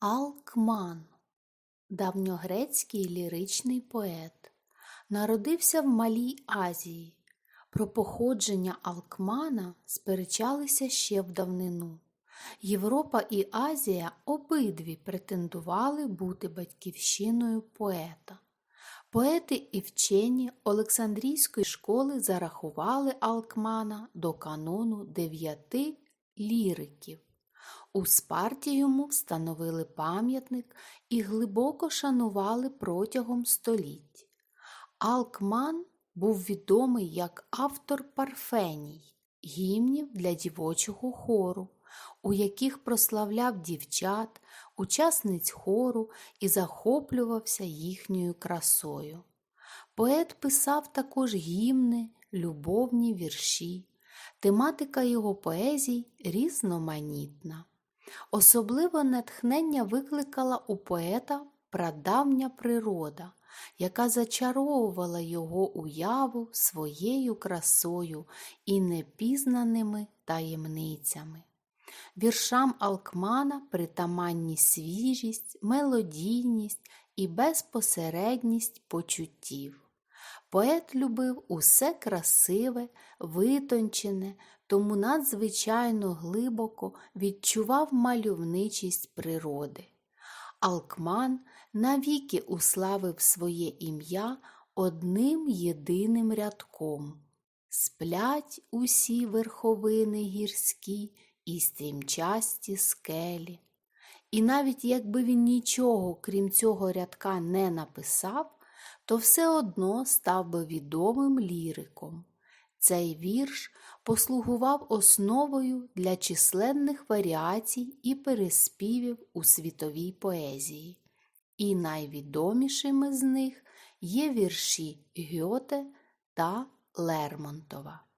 Алкман давньогрецький ліричний поет. Народився в Малій Азії. Про походження Алкмана сперечалися ще в давнину. Європа і Азія обидві претендували бути батьківщиною поета. Поети і вчені Олександрійської школи зарахували Алкмана до канону дев'яти ліриків. У Спарті йому встановили пам'ятник і глибоко шанували протягом століть. Алкман був відомий як автор парфеній, гімнів для дівочого хору, у яких прославляв дівчат, учасниць хору і захоплювався їхньою красою. Поет писав також гімни, любовні вірші. Тематика його поезій різноманітна. Особливе натхнення викликала у поета прадавня природа, яка зачаровувала його уяву своєю красою і непізнаними таємницями. Віршам Алкмана притаманні свіжість, мелодійність і безпосередність почуттів. Поет любив усе красиве, витончене, тому надзвичайно глибоко відчував мальовничість природи. Алкман навіки уславив своє ім'я одним єдиним рядком Сплять усі верховини гірські і стрімчасті скелі. І навіть якби він нічого, крім цього рядка, не написав, то все одно став би відомим ліриком. Цей вірш послугував основою для численних варіацій і переспівів у світовій поезії, і найвідомішими з них є вірші Гьоте та Лермонтова.